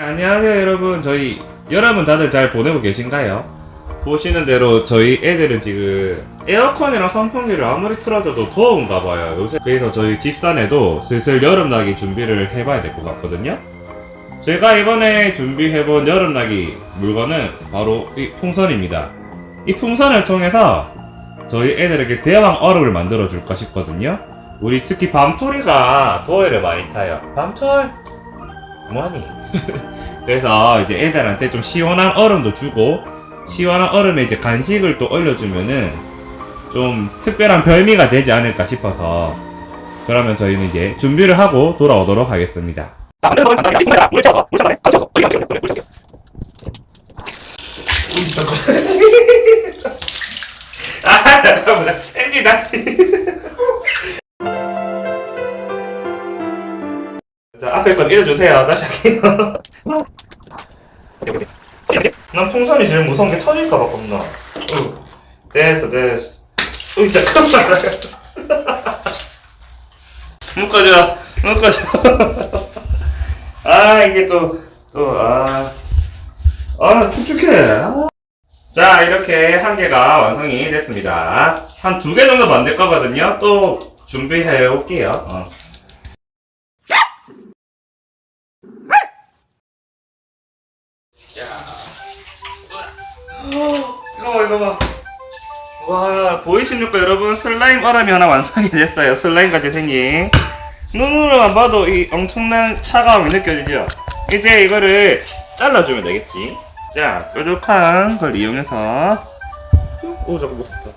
안녕하세요 여러분. 저희 여러분 다들 잘 보내고 계신가요? 보시는 대로 저희 애들은 지금 에어컨이랑 선풍기를 아무리 틀어줘도 더운가 봐요. 요새 그래서 저희 집산에도 슬슬 여름나기 준비를 해봐야 될 것 같거든요. 제가 이번에 준비해본 여름나기 물건은 바로 이 풍선입니다. 이 풍선을 통해서 저희 애들에게 대왕 얼음을 만들어 줄까 싶거든요. 우리 특히 밤토리가 더위를 많이 타요. 밤톨 뭐하니? 그래서 이제 애들한테 좀 시원한 얼음도 주고 시원한 얼음에 이제 간식을 또 올려주면은 좀 특별한 별미가 되지 않을까 싶어서 그러면 저희는 이제 준비를 하고 돌아오도록 하겠습니다. 아 잠깐만 엔지 나. 앞에 건 읽어주세요. 다시 할게요. 난 풍선이 제일 무서운 게 터질까봐 겁나. 어, 됐어, 됐어. 으이, 잠깐만. 묶어줘, 묶어줘. 아, 이게 또, 또, 아. 아, 축축해. 아. 자, 이렇게 한 개가 완성이 됐습니다. 한 두 개 정도 만들 거거든요. 또 준비해 올게요. 어. 이거 봐, 이거 봐. 와, 보이십니까, 여러분? 슬라임 얼음이 하나 완성이 됐어요. 슬라임 같이 생긴. 눈으로만 봐도 이 엄청난 차가움이 느껴지죠? 이제 이거를 잘라주면 되겠지. 자, 뾰족한 걸 이용해서. 오, 잠깐 무섭다.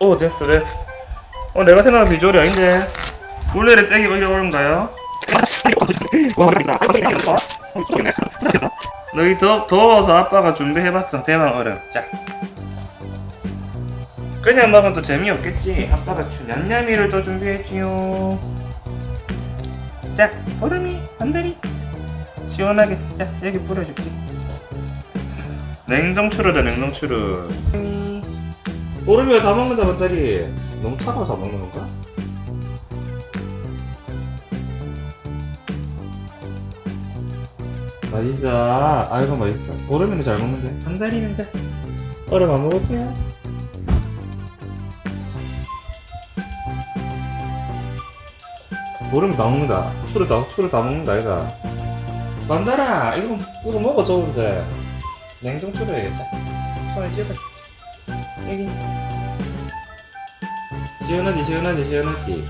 오, 됐어, 됐어. 어, 내가 생각한 비주얼이 아닌데. 원래를 떼기가 이래 어려운가요? 와, 너희 더, 더워서 아빠가 준비해봤어. 대왕 얼음 자. 그냥 먹으면 또 재미없겠지. 아빠가 주 냠냠이를 또 준비했지요. 자 얼음이 반다리 시원하게. 자 여기 뿌려줄게 냉동추루다 냉동추루 얼음이 다 먹는다 반다리 너무 차가워서 안 먹는 건가? 맛있어. 아이고 맛있어. 얼음이는 잘 먹는데. 한 달이면 자. 얼음 안 먹을게요. 얼음 다 먹는다. 추를 다 추를 다 먹는다 이가. 만달아 이거 이거 먹어 좋은데. 냉동 추를 해야겠다. 손에 씹어. 여기. 시원하지 시원하지 시원하지.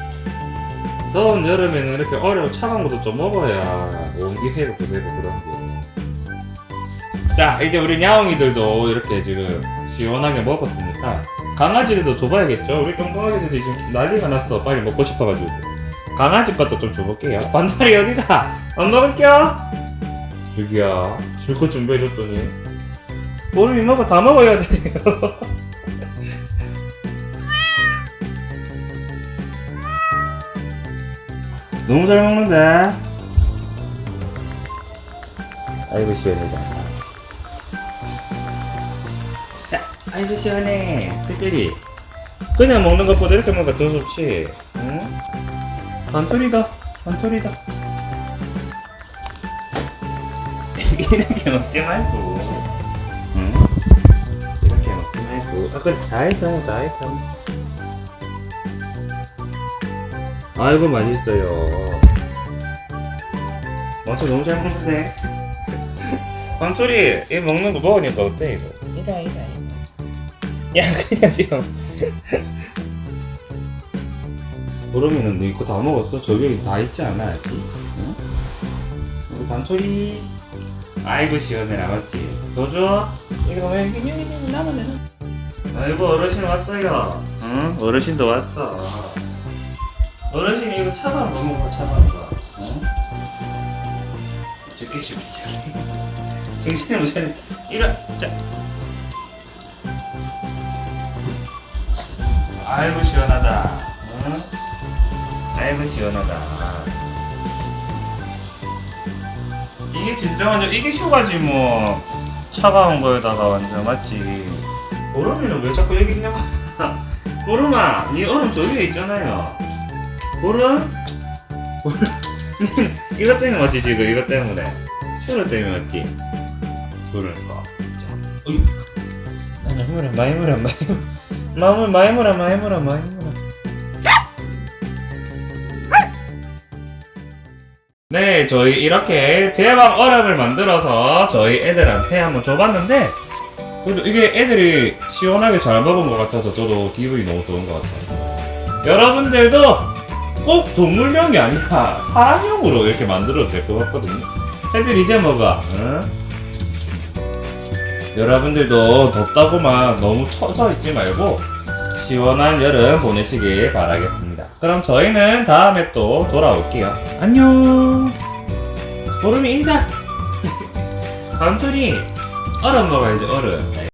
더운 여름에는 이렇게 얼음 차가운 것도 좀 먹어야 온기 회복도 되고 그런 게. 자, 이제 우리 야옹이들도 이렇게 지금 시원하게 먹었으니까 강아지들도 줘봐야겠죠? 우리 똥강아지들이 지금 난리가 났어. 빨리 먹고 싶어가지고. 강아지 것도 좀 줘볼게요. 반달이 어디가? 안 먹을게요? 저기야, 줄거 준비해줬더니. 얼음이 먹어, 다 먹어야 돼요. 너무 잘 먹는데? 아이고 시원하다. 자, 아이고 시원해. 특별히 그냥 먹는 것보다 이렇게 먹으니까 더 좋지. 응? 반토리다. 반토리다. 이렇게 먹지 말고. 응? 이렇게 먹지 말고. 아, 그래, 다 했어, 다 했어. 아이고 맛있어요. 완전 너무 잘 먹는데. 방토리 이 먹는 거 먹으니까 어때 이거? 이라 이라. 야 그냥 지금. 보름이는 너 이거 다 먹었어? 저기 다 있지 않아 아직? 응? 우리 방토리. 아이고 시원해라 맞지? 더 줘? 이거 왜 여기 남았네. 아이고 어르신 왔어요. 응? 어르신도 왔어. 어르신이 이거 차가운 거 먹어 차가운 거. 어? 죽기 죽기 죽기. 정신이 무슨 이런 자. 아이고 시원하다. 응? 아이고 시원하다. 이게 진짜 완전 이게 쇼가지 뭐. 차가운 거에다가 완전 맞지? 보름이는 왜 자꾸 여기 있냐고. 보름아 니 얼음 저 위에 있잖아요 보름? 보름? 이것 때문에 맞지 지금 이것 때문에 추울 때문에 맞지? 그러니까. 나는 물어, 많이 물어, 많이. 마물 많이 물어, 많이 물어, 많이 물어. 네, 저희 이렇게 대박 얼음을 만들어서 저희 애들한테 한번 줘봤는데, 그래도 이게 애들이 시원하게 잘 먹은 것 같아서 저도 기분이 너무 좋은 것 같아요. 여러분들도 꼭 동물용이 아니라 사람용으로 이렇게 만들어도 될 것 같거든요. 세빌 이제 먹어. 응? 여러분들도 덥다고만 너무 처져 있지 말고 시원한 여름 보내시길 바라겠습니다. 그럼 저희는 다음에 또 돌아올게요. 안녕. 보름이 인사. 감촌이 얼음 먹어야지 얼음.